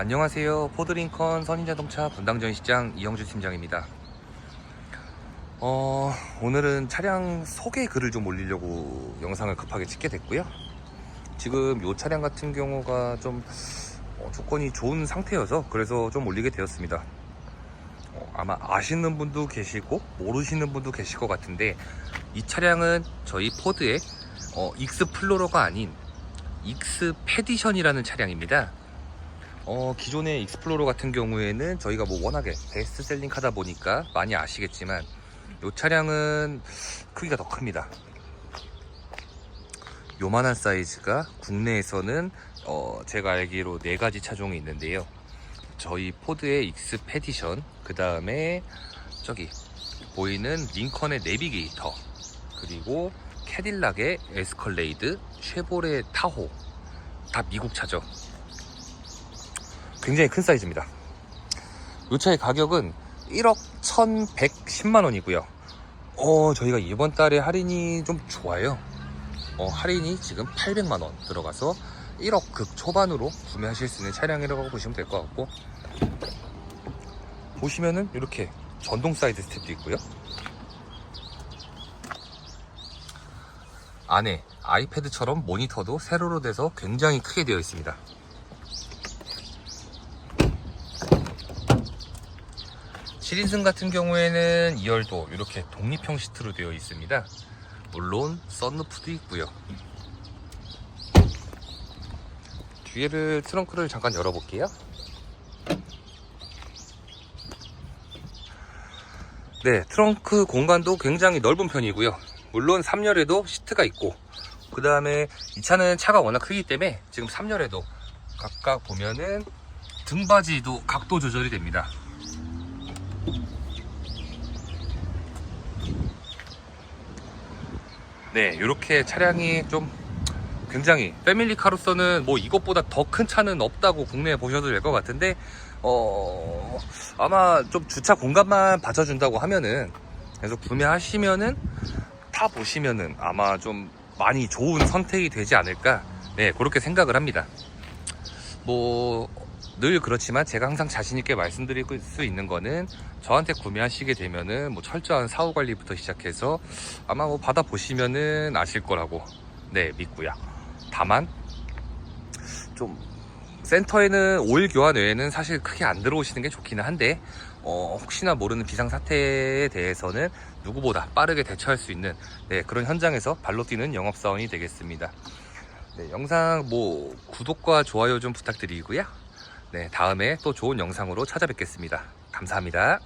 안녕하세요. 포드링컨 선인자동차 분당전 시장 이영주 팀장입니다. 어, 오늘은 차량 소개 글을 좀 올리려고 영상을 급하게 찍게 됐고요. 지금 이 차량 같은 경우가 좀 어, 조건이 좋은 상태여서 그래서 좀 올리게 되었습니다. 어, 아마 아시는 분도 계시고 모르시는 분도 계실 것 같은데 이 차량은 저희 포드의 어, 익스플로러가 아닌 익스페디션이라는 차량입니다. 어, 기존의 익스플로러 같은 경우에는 저희가 뭐 워낙에 베스트셀링 카다 보니까 많이 아시겠지만 이 차량은 크기가 더 큽니다. 요만한 사이즈가 국내에서는 어, 제가 알기로 네 가지 차종이 있는데요. 저희 포드의 익스페디션, 그 다음에 저기 보이는 링컨의 내비게이터, 그리고 캐딜락의 에스컬레이드, 쉐보레 타호, 다 미국 차죠. 굉장히 큰 사이즈입니다. 이 차의 가격은 1억 1110만 원이고요. 어, 저희가 이번 달에 할인이 좀 좋아요. 어, 할인이 지금 800만 원 들어가서 1억 극 초반으로 구매하실 수 있는 차량이라고 보시면 될 것 같고 보시면은 이렇게 전동 사이드 스텝도 있고요. 안에 아이패드처럼 모니터도 세로로 돼서 굉장히 크게 되어 있습니다. 칠인승 같은 경우에는 2열도 이렇게 독립형 시트로 되어 있습니다. 물론 썬루프도 있고요. 뒤에를 트렁크를 잠깐 열어볼게요. 네, 트렁크 공간도 굉장히 넓은 편이고요. 물론 3열에도 시트가 있고, 그 다음에 이 차는 차가 워낙 크기 때문에 지금 3열에도 각각 보면은 등받이도 각도 조절이 됩니다. 네, 이렇게 차량이 좀 굉장히 패밀리 카로서는 뭐 이것보다 더 큰 차는 없다고 국내에 보셔도 될 것 같은데 어 아마 좀 주차 공간만 받쳐준다고 하면은 그래서 구매하시면은 타 보시면은 아마 좀 많이 좋은 선택이 되지 않을까 네 그렇게 생각을 합니다. 뭐 늘 그렇지만 제가 항상 자신 있게 말씀드릴 수 있는 거는 저한테 구매하시게 되면은 뭐 철저한 사후 관리부터 시작해서 아마 뭐 받아 보시면은 아실 거라고 네 믿고요. 다만 좀 센터에는 오일 교환 외에는 사실 크게 안 들어오시는 게 좋기는 한데 어, 혹시나 모르는 비상 사태에 대해서는 누구보다 빠르게 대처할 수 있는 네, 그런 현장에서 발로 뛰는 영업사원이 되겠습니다. 네, 영상 뭐 구독과 좋아요 좀 부탁드리고요. 네, 다음에 또 좋은 영상으로 찾아뵙겠습니다. 감사합니다.